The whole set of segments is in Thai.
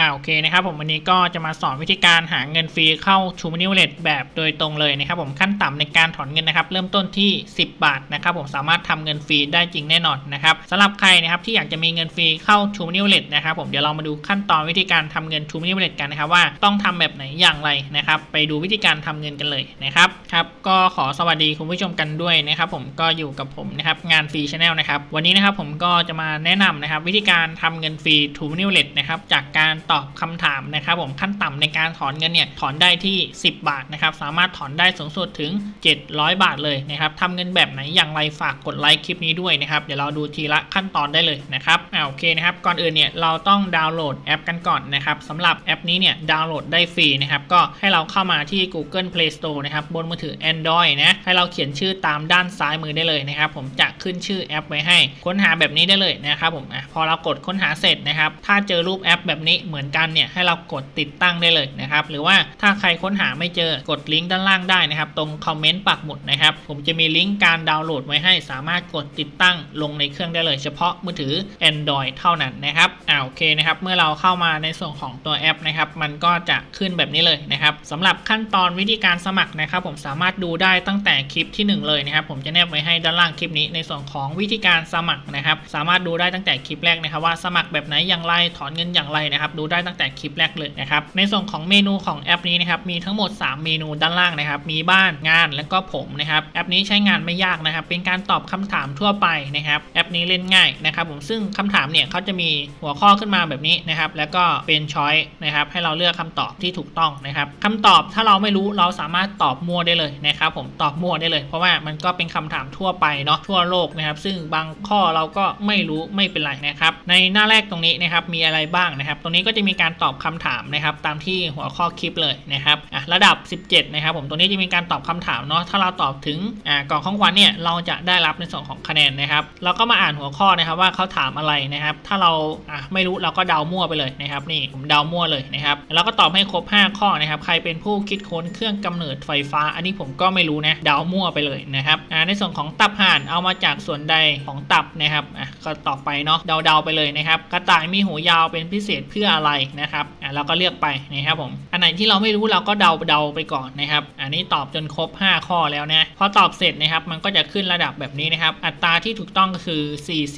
อ่าโอเคนะครับผมวันนี้ก็จะมาสอนวิธีการหาเงินฟรีเข้า t r u e Money Wallet แบบโดยตรงเลยนะครับผมขั้นต่ำในการถอนเงินนะครับเริ่มต้นที่ 10 บาทนะครับผมสามารถทำเงินฟรีได้จริงแน่นอนนะครับสำหรับใครนะครับที่อยากจะมีเงินฟรีเข้า t r u e Money Wallet นะครับผมเดี๋ยวเรามาดูขั้นตอนวิธีการทำเงิน t r u e Money Wallet กันนะครับว่าต้องทำแบบไหนอย่างไรนะครับไปดูวิธีการทำเงินกันเลยนะครับครับก็ขอสวัสดีคุณผู้ชมกันด้วยนะครับผมก็อยู่กับผมนะครับงานฟรีชาแนลนะครับวันนี้นะครับผมก็จะมาแนะนำนะครับวิธีการทำเงินฟรี t r u e Money Wallet นะครับจากการตอบคำถามนะครับผมขั้นต่ำในการถอนเงินเนี่ยถอนได้ที่ 10 บาทนะครับสามารถถอนได้สูงสุดถึง 700 บาทเลยนะครับทำเงินแบบไหนอย่างไรฝากกดไลค์คลิปนี้ด้วยนะครับเดี๋ยวเราดูทีละขั้นตอนได้เลยนะครับอ่าโอเคนะครับก่อนอื่นเนี่ยเราต้องดาวน์โหลดแอปกันก่อนนะครับสำหรับแอปนี้เนี่ยดาวน์โหลดได้ฟรีนะครับก็ให้เราเข้ามาที่ Google Play Store นะครับบนมือถือ Android นะให้เราเขียนชื่อตามด้านซ้ายมือได้เลยนะครับผมจะขึ้นชื่อแอปไว้ให้ ค้นหาแบบนี้ได้เลยนะครับผมอะพอเรากดค้นหาเสร็จนะครับถ้าเจอรูปแอปแบบนี้เหมือนกันเนี่ยให้เรากดติดตั้งได้เลยนะครับหรือว่าถ้าใครค้นหาไม่เจอกดลิงก์ด้านล่างได้นะครับตรงคอมเมนต์ปักหมุดนะครับผมจะมีลิงก์การดาวน์โหลดไว้ให้สามารถกดติดตั้งลงในเครื่องได้เลย เฉพาะมือถือ Android เท่านั้นนะครับอ่าโอเคนะครับเมื่อเราเข้ามาในส่วนของตัวแอปนะครับมันก็จะขึ้นแบบนี้เลยนะครับสำหรับขั้นตอนวิธีการสมัครนะครับผมสามารถดูได้ตั้งแต่คลิปที่หนึ่งเลยนะครับผมจะแนบไว้ให้ด้านล่างคลิปนี้ในส่วนของวิธีการสมัครนะครับสามารถดูได้ตั้งแต่คลิปแรกนะครับว่าสมัครแบบไหนอย่างไรถอนเงินอย่างไรนะครับดูได้ตั้งแต่คลิปแรกเลยนะครับในส่วนของเมนูของแอปนี้นะครับมีทั้งหมด 3 เมนูด้านล่างนะครับมีบ้านงานแล้วก็ผมนะครับแอปนี้ใช้งานไม่ยากนะครับเป็นการตอบคำถามทั่วไปนะครับแอปนี้เล่นง่ายนะครับผมซึ่งคำถามเนี่ยเขาจะมีหัวข้อขึ้นมาแบบนี้นะครับแล้วก็เป็นช้อยนะครับให้เราเลือกคำตอบที่ถูกต้องนะครับคำตอบถ้าเราไม่รู้เราสามารถตอบมั่วได้เลยนะครับผมตอบมั่วได้เลย เพราะว่ามันก็เป็นคำถามทั่วไปเนาะทั่วโลกนะครับซึ่งบางข้อเราก็ไม่รู้ไม่เป็นไรนะครับในหน้าแรกตรงนี้นะครับมีอะไรบ้างนะครับตรงนี้ก็จะะมีการตอบคำถามนะครับตามที่หัวข้อคลิปเลยนะครับอะระดับ 17 นะครับผมตรงนี้จะมีการตอบคำถามเนาะถ้าเราตอบถึงอ่ากล่องของขวัญเนี่ยเราจะได้รับในส่วนของคะแนนนะครับเราก็มาอ่านหัวข้อนะครับว่าเขาถามอะไรนะครับ ถ้าเราอะไม่รู้เราก็เดามั่วไปเลยนะครับนี่ผมเดามั่วเลยนะครับแล้วก็ตอบให้ครบ 5 ข้อนะครับใครเป็นผู้คิดค้นเครื่องกำเนิดไฟฟ้า อันนี้ผมก็ไม่รู้นะเดามั่วไปเลยนะครับอ่าในส่วนของตับห่านเอามาจากส่วนใดของตับนะครับอะก็ตอบไปเนาะเดาๆไปเลยนะครับกระต่ายมีหูยาวเป็นพิเศษเพื่ออะไรนะครับอะเราก็เลือกไปนะครับผมอันไหนที่เราไม่รู้เราก็เดาเดาไปก่อนนะครับ อันนี้ตอบจนครบ 5 ข้อแล้วนะพอตอบเสร็จนะครับมันก็จะขึ้นระดับแบบนี้นะครับ อัตราที่ถูกต้องก็คือ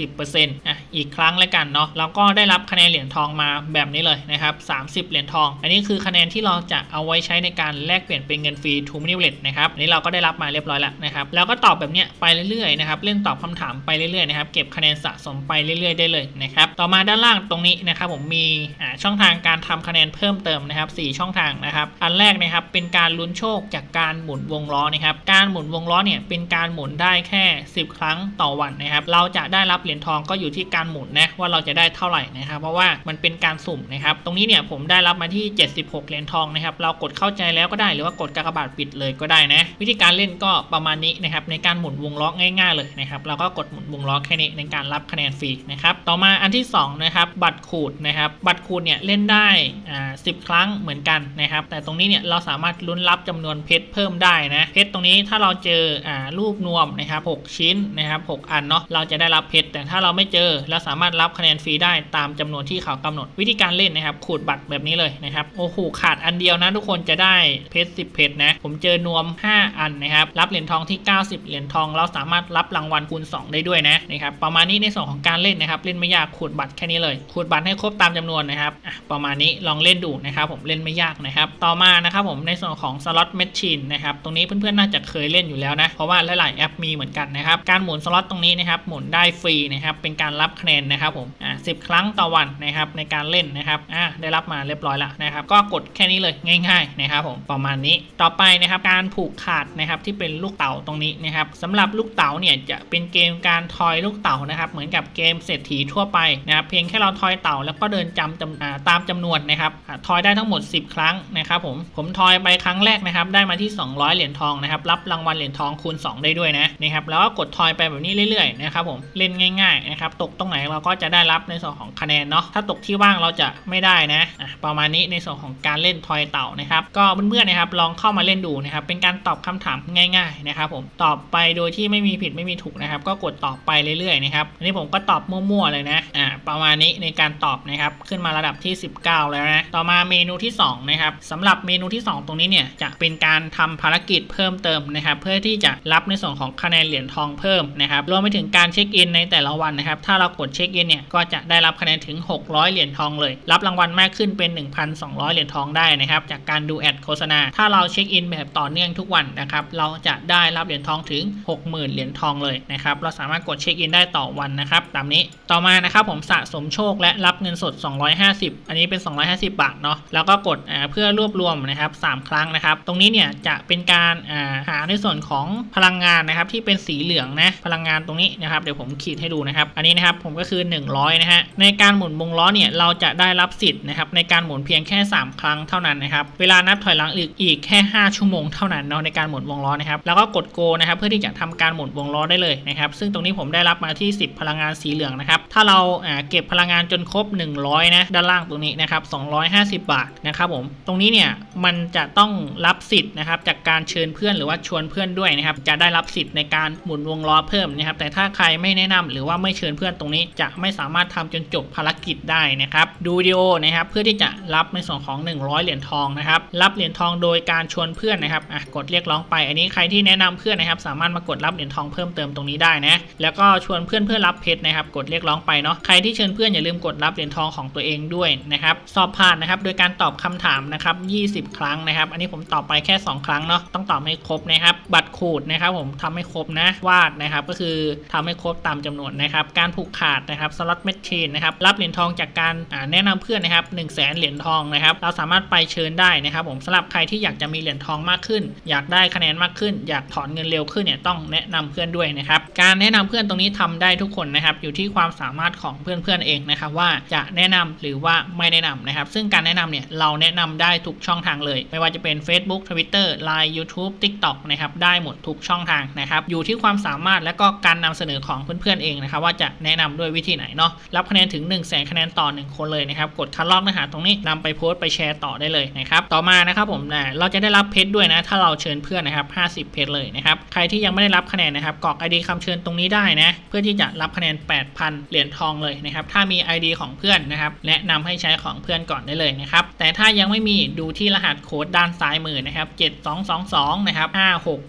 40%อะอีกครั้งแล้วกันเนาะเราก็ได้รับคะแนนเหรียญทองมาแบบนี้เลยนะครับ30 เหรียญทอง อันนี้คือคะแนนที่เราจะเอาไว้ใช้ในการแลกเปลี่ยนเป็นเงินฟรีทูมินิเลตนะครับอันนี้เราก็ได้รับมาเรียบร้อยแล้วนะครับแล้วก็ตอบแบบเนี้ยไปเรื่อยๆนะครับเล่นตอบคำถามไปเรื่อยๆนะครับเก็บคะแนนสะสมไปเรื่อยๆ ได้เลยนะครับต่อมาด้านล่างตรงนี้นะครับผมมีอ่าช่องทางการทำคะแนนเพิ่มเติมนะครับ 4 ช่องทางนะครับ อันแรกนะครับเป็นการลุ้นโชคจากการหมุนวงล้อนะครับ การหมุนวงล้อเนี่ยเป็นการหมุนได้แค่ 10 ครั้งต่อวันนะครับ เราจะได้รับเหรียญทองก็อยู่ที่การหมุนนะว่าเราจะได้เท่าไหร่นะครับ เพราะว่ามันเป็นการสุ่มนะครับ ตรงนี้เนี่ยผมได้รับมาที่ 76 เหรียญทองนะครับ เรากดเข้าใจแล้วก็ได้หรือว่ากดกากบาทปิดเลยก็ได้นะวิธีการเล่นก็ประมาณนี้นะครับในการหมุนวงล้อง่ายๆเลยนะครับเราก็กดหมุนวงล้อแค่นี้ในการรับคะแนนฟรีนะครับต่อมาอันที่สองนะครับบัตรขูดนะครับบัตรขูดเนี่ยเล่นได้อ่าสิครั้งเหมือนกันนะครับ แต่ตรงนี้เนี่ยเราสามารถลุ้นรับจำนวนเพชรเพิ่มได้นะเพชรตรงนี้ถ้าเราเจออ่ารูปนวมนะครับ6ชิ้นนะครับ6อันเนาะเราจะได้รับเพชรแต่ถ้าเราไม่เจอเราสามารถรับคะแนนฟรีได้ตามจำนวนที่เขากำหนด วิธีการเล่นนะครับขูดบัตรแบบนี้เลยนะครับโอ้โหขาดอันเดียวนะทุกคนจะได้เพชร10เพชรนะผมเจอนวม 5 อันนะครับรับเหรียญทองที่ 90 เหรียญทองเราสามารถรับรางวัลคูณ 2 ได้ด้วยนะนะครับประมาณนี้ในส่วนของการเล่นนะครับเล่นไม่ยากขูดบัตรแค่นี้เลยขูดบัตรให้ครบตามจำนวนนะครับอะประมาณนี้ลองเล่นดูนะครับ ผมเล่นไม่ยากนะครับ ต่อมานะครับผมในส่วนของสล็อตแมชชีนนะครับตรงนี้เพื่อนๆน่าจะเคยเล่นอยู่แล้วนะเพราะว่าหลายๆแอปมีเหมือนกันนะครับการหมุนสล็อตตรงนี้นะครับหมุนได้ฟรีนะครับเป็นการรับคะแนนนะครับผมอะสิครั้งต่อวันนะครับในการเล่นนะครับอะได้รับมาเรียบร้อยแล้วนะครับก็กดแค่นี้เลยง่าย ๆนะครับผมประมาณนี้ต่อไปนะครับการผูกขาดนะครับที่เป็นลูกเต๋าตรงนี้นะครับสำหรับลูกเต๋าเนี่ยจะเป็นเกมการทอยลูกเต๋านะครับเหมือนกับเกมเศรษฐีทั่วไปนะครับเพียงแค่เราทอยเต่าแล้วก็เดินจำจำอ่าตามจำนวนนะครับทอยได้ทั้งหมด 10 ครั้งนะครับผมผมทอยไปครั้งแรกนะครับได้มาที่ 200 เหรียญทองนะครับรับรางวัลเหรียญทองคูณ 2 ได้ด้วยนะนะครับแล้วก็กดทอยไปแบบนี้เรื่อยๆนะครับผมเล่นง่ายๆนะครับตกตรงไหนเราก็จะได้รับในส่วนของคะแนนเนาะถ้าตกที่ว่างเราจะไม่ได้นะะประมาณนี้ในส่วนของการเล่นทอยเต่านะครับก็เพื่อนๆนะครับลองเข้ามาเล่นดูนะครับเป็นการตอบคำถามง่ายๆนะครับผมตอบไปโดยที่ไม่มีผิดไม่มีถูกนะครับก็กดตอบไปเรื่อยๆนะครับอันนี้ผมก็ตอบมั่วๆเลยนะอ่าประมาณนี้ในการตอบนะครับขึ้นมาระดับที่ 19 แล้วนะ ต่อมาเมนูที่2นะครับสำหรับเมนูที่ 2 ตรงนี้เนี่ยจะเป็นการทำภารกิจเพิ่มเติมนะครับ เพื่อที่จะรับในส่วนของคะแนนเหรียญทองเพิ่มนะครับรวมไปถึงการเช็คอินในแต่ละวันนะครับ ถ้าเรากดเช็คอินเนี่ยก็จะได้รับคะแนนถึง 600 เหรียญทองเลย รับรางวัลมากขึ้นเป็น 1,200 เหรียญทองได้นะครับจากการดูแอดโฆษณา ถ้าเราเช็คอินแบบต่อเนื่องทุกวันนะครับเราจะได้รับเหรียญทองถึง 60,000 เหรียญทองเลยนะครับเราสามารถกดเช็คอินได้ต่อวันนะครับตามนี้ต่อมานะครับผมสะสมโชคและรับเงินสด 250อันนี้เป็น 250 บาทเนาะแล้วก็กดเพื่อรวบรวมนะครับ3ครั้งนะครับ ตรงนี้เนี่ยจะเป็นการหาในส่วนของพลังงานนะครับที่เป็นสีเหลืองนะพลังงานตรงนี้นะครับเดี๋ยวผมขีดให้ดูนะครับ อันนี้นะครับผมก็คือ 100 นะฮะในการหมุนวงล้อเนี่ยเราจะได้รับสิทธิ์นะครับในการหมุนเพียงแค่ 3 ครั้งเท่านั้นนะครับเวลานับถอยหลังอีกอีกแค่ 5 ชั่วโมงเท่านั้นเนาะในการหมุนวงล้อนะครับแล้วก็กดโกนะครับเพื่อที่จะทำการหมุนวงล้อได้เลยนะครับซึ่งตรงนี้ผมได้รับมาที่ 10 พลังงานสีเหลืองนะครับถ้าเราอ่าเก็บพลังงานจนครบ 100 นะด้านล่างตรงนี้นะครับ250 บาทนะครับผม ตรงนี้เนี่ยมันจะต้องรับสิทธิ์นะครับจากการเชิญเพื่อนหรือว่าชวนเพื่อนด้วยนะครับ จะได้รับสิทธิ์ในการหมุนวงล้อเพิ่มนะครับ แต่ถ้าใครไม่แนะนำหรือว่าไม่เชิญเพื่อนตรงนี้จะไม่สามารถทำจนจบภารกิจได้นะครับ ดูวิดีโอนะครับเพื่อที่จะรับในส่วนของ 100 เหรียญทองนะครับ รับเหรียญทองโดยการชวนเพื่อนนะครับอะกดเรียกร้องไป อันนี้ใครที่แนะนำเพื่อนนะครับ สามารถมากดรับเหรียญทองเพิ่มเติมตรงนี้ได้นะ แล้วก็ชวนเพื่อนเพื่อรับเพชรนะครับ กดเรียกร้องไปเนาะ ใครที่เชิญเพื่อนอย่าลืมกดรับเหรียญทองของตัวเองด้วยนะครับสอบผ่านนะครับโดยการตอบคำถามนะครับ 20 ครั้งนะครับ อันนี้ผมตอบไปแค่ 2 ครั้งเนาะต้องตอบให้ครบนะครับ บัตรขูดนะครับผมทำให้ครบนะวาดนะครับก็คือทำให้ครบตามจำนวนนะครับการผูกขาดนะครับสล็อตแมชชีนนะครับรับเหรียญทองจากการแนะนำเพื่อนนะครับ1 0 0 0 0แสนเหรียญทองนะครับเราสามารถไปเชิญได้นะครับผมสำหรับใครที่อยากจะมีเหรียญทองมากขึ้น อยากได้คะแนนมากขึ้น อยากถอนเงินเร็วขึ้นเนี่ยต้องแนะนำเพื่อนด้วยนะครับการแนะนำเพื่อนตรงนี้ทำได้ทุกคนนะครับอยู่ที่ความสามารถของเพื่อนๆเองนะครับว่าจะแนะนำหรือว่าไม่แนะนำนะครับ ซึ่งการแนะนำเนี่ยเราแนะนำได้ทุกช่องทางเลย ไม่ว่าจะเป็น Facebook Twitter Line YouTube TikTok นะครับได้หมดทุกช่องทางนะครับอยู่ที่ความสามารถและก็การนำเสนอของเพื่อนๆเองนะครับว่าจะแนะนำด้วยวิธีไหนเนาะรับคะแนนถึง1 0 0 0 0แสนคะแนนต่อ 1 คนเลยนะครับกดคัดลอกเนื้อหาตรงนี้นำไปโพสต์ไปแชร์ต่อได้เลยนะครับต่อมานะครับผมนะเราจะได้รับเพชรด้วยนะถ้าเราเชิญเพื่อนนะครับ50เพชรเลยนะครับใครที่ยังไม่ได้รับคะแนนนะครับกรอก ID คำเชิญตรงนี้ได้นะเพื่อที่จะรับคะแนน 8,000 เหรียญทองเลยนะครับถ้ามี ID ของเพื่อนนะครับแนะนำให้ใช้ของเพื่อนก่อนได้เลยนะครับ แต่ถ้ายังไม่มีดูที่รหัสโค้ดด้านซ้ายมือนะครับ7222นะครับ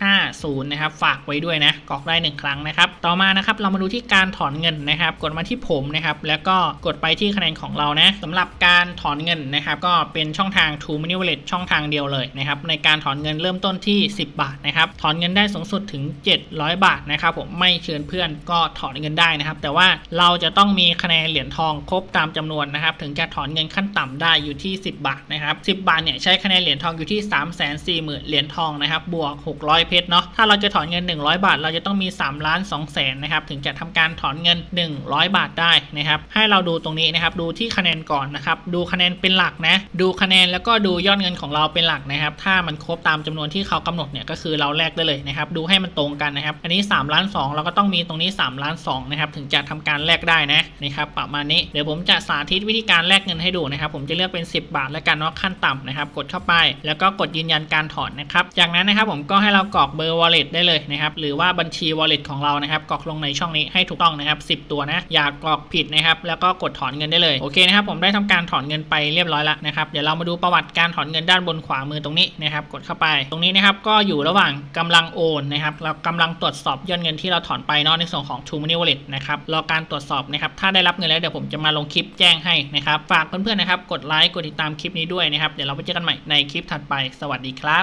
5650นะครับฝากไว้ด้วยนะกรอกได้ 1 ครั้งนะครับ ต่อมานะครับเรามาดูที่การถอนเงินนะครับ กดมาที่ผมนะครับแล้วก็กดไปที่คะแนนของเรานะสำหรับการถอนเงินนะครับ ก็เป็นช่องทาง True Money Wallet ช่องทางเดียวเลยนะครับในการถอนเงินเริ่มต้นที่ 10 บาทนะครับถอนเงินได้สูงสุดถึง 700 บาทนะครับผมไม่เชิญเพื่อนก็ถอนเงินได้นะครับ แต่ว่าเราจะต้องมีคะแนนเหรียญทองครบตามจำนวนนะครับถึงจะถอนเงินขั้นต่ำได้อยู่ที่ 10 บาทนะครับ10 บาทเนี่ยใช้คะแนนเหรียญทองอยู่ที่ 3 4 0 0 0 0เหรียญทองนะครับบวก 600 เพชรเนาะถ้าเราจะถอนเงิน 100 บาท เราจะต้องมี3ล้าน2แสนนะครับถึงจะทำการถอนเงิน 100 บาทได้นะครับให้เราดูตรงนี้นะครับดูที่คะแนนก่อนนะครับดูคะแนนเป็นหลักนะดูคะแนนแล้วก็ดูยอดเงินของเราเป็นหลักนะครับถ้ามันครบตามจำนวนที่เขากำหนดเนี่ยก็คือเราแลกได้เลยนะครับดูให้มันตรงกันนะครับอันนี้3ล้าน2เราก็ต้องมีตรงนี้3ล้าน2นะครับถึงจะทำการแลกได้นะนะครับประมาณนี้เดี๋ยวผมจะสาธิตวิธีการแลกเงินให้ดูนะครับ ผมจะเลือกเป็น 10 บาทแล้วกันเนาะขั้นต่ำนะครับ กดเข้าไปแล้วก็กดยืนยันการถอนนะครับ จากนั้นนะครับผมก็ให้เรากรอกเบอร์ wallet ได้เลยนะครับ หรือว่าบัญชี wallet ของเรานะครับ กรอกลงในช่องนี้ให้ถูกต้องนะครับ 10 ตัวนะ อย่ากรอกผิดนะครับ แล้วก็กดถอนเงินได้เลย โอเคนะครับ ผมได้ทำการถอนเงินไปเรียบร้อยแล้วนะครับ เดี๋ยวเรามาดูประวัติการถอนเงินด้านบนขวามือตรงนี้นะครับ กดเข้าไป ตรงนี้นะครับ ก็อยู่ระหว่างกำลังโอนนะครับเรากำลังตรวจสอบยอดเงินที่เราถอนไปเนาะในส่วนของ True Money Wallet นะครับ รอการตรวจสอบนะครับ ถ้าได้รับเงินแล้วเดี๋ยวผมจะมาลงคลิปแจ้งให้นะครับ ฝากเพื่อนๆนะครับ กดไลค์ กดติดตามคลิปนี้ด้วยนะครับ เดี๋ยวเราไปเจอกันใหม่ในคลิปถัดไป สวัสดีครับ